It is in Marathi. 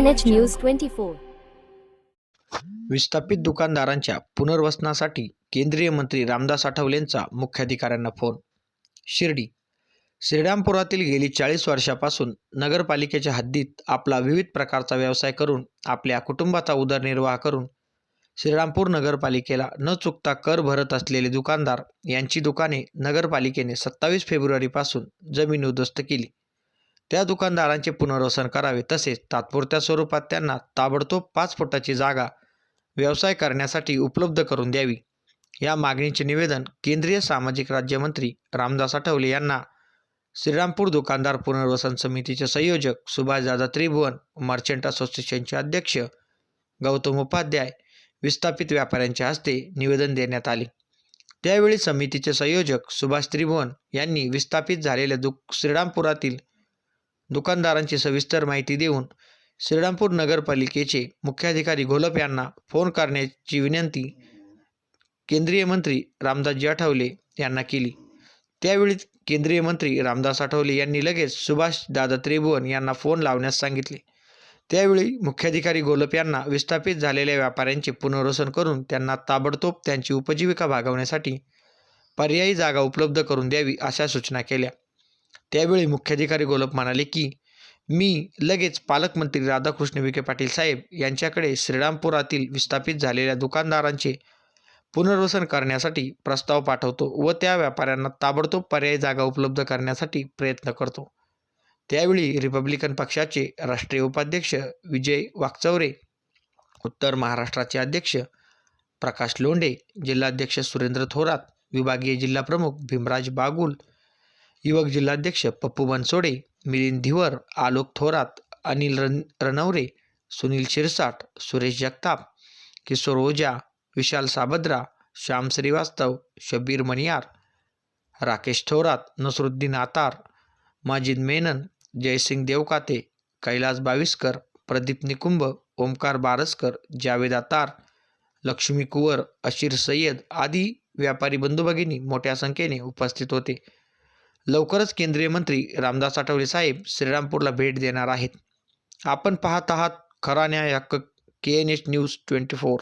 KNH News 24. विस्थापित दुकानदारांच्या पुनर्वसनासाठी केंद्रीय मंत्री रामदास आठवलेंचा मुख्याधिकाऱ्यांना फोन. शिर्डी. श्रीरामपुरातील गेली चाळीस वर्षापासून नगरपालिकेच्या हद्दीत आपला विविध प्रकारचा व्यवसाय करून आपल्या कुटुंबाचा उदरनिर्वाह करून श्रीरामपूर नगरपालिकेला न चुकता कर भरत असलेले दुकानदार यांची दुकाने नगरपालिकेने सत्तावीस फेब्रुवारीपासून जमीन उद्ध्वस्त केली. त्या दुकानदारांचे पुनर्वसन करावे तसेच तात्पुरत्या स्वरूपात त्यांना ताबडतोब पाच फुटाची जागा व्यवसाय करण्यासाठी उपलब्ध करून द्यावी. या मागणीचे निवेदन केंद्रीय सामाजिक राज्यमंत्री रामदास आठवले यांना श्रीरामपूर दुकानदार पुनर्वसन समितीचे संयोजक सुभाषदादा त्रिभुवन मर्चंट असोसिएशनचे अध्यक्ष गौतम उपाध्याय विस्थापित व्यापाऱ्यांच्या हस्ते निवेदन देण्यात आले. त्यावेळी समितीचे संयोजक सुभाष त्रिभुवन यांनी विस्थापित झालेल्या दु श्रीरामपुरातील दुकानदारांची सविस्तर माहिती देऊन श्रीरामपूर नगरपालिकेचे मुख्याधिकारी घोलप यांना फोन करण्याची विनंती केंद्रीय मंत्री रामदासजी आठवले यांना केली. त्यावेळी केंद्रीय मंत्री रामदास आठवले यांनी लगेच सुभाष दादा त्रिभुवन यांना फोन लावण्यास सांगितले. त्यावेळी मुख्याधिकारी घोलप यांना विस्थापित झालेल्या व्यापाऱ्यांचे पुनर्वसन करून त्यांना ताबडतोब त्यांची उपजीविका भागवण्यासाठी पर्यायी जागा उपलब्ध करून द्यावी अशा सूचना केल्या. त्यावेळी मुख्याधिकारी गोलप म्हणाले की मी लगेच पालकमंत्री राधाकृष्ण विखे पाटील साहेब यांच्याकडे श्रीरामपुरातील विस्थापित झालेल्या दुकानदारांचे पुनर्वसन करण्यासाठी प्रस्ताव पाठवतो व त्या व्यापाऱ्यांना ताबडतोब पर्यायी जागा उपलब्ध करण्यासाठी प्रयत्न करतो. त्यावेळी रिपब्लिकन पक्षाचे राष्ट्रीय उपाध्यक्ष विजय वाकचौरे उत्तर महाराष्ट्राचे अध्यक्ष प्रकाश लोंढे जिल्हाध्यक्ष सुरेंद्र थोरात विभागीय जिल्हाप्रमुख भीमराज बागुल युवक जिल्हाध्यक्ष पप्पू बनसोडे मिलिंद धिवर आलोक थोरात अनिल रन रनवरे सुनील शिरसाट सुरेश जगताप किशोर ओजा विशाल साबद्रा श्याम श्रीवास्तव शब्बीर मणियार राकेश थोरात नसरुद्दीन आतार माजिद मेनन जयसिंग देवकाते कैलास बाविस्कर प्रदीप निकुंभ ओमकार बारसकर जावेद आतार लक्ष्मी कुवर अशीर सय्यद आदी व्यापारी बंधू भगिनी मोठ्या संख्येने उपस्थित होते. लवकरच केंद्रीय मंत्री रामदास आठवले साहेब श्रीरामपूरला भेट देणार आहेत. आपण पाहत आहात खरा न्याय हक्क K N H news twenty four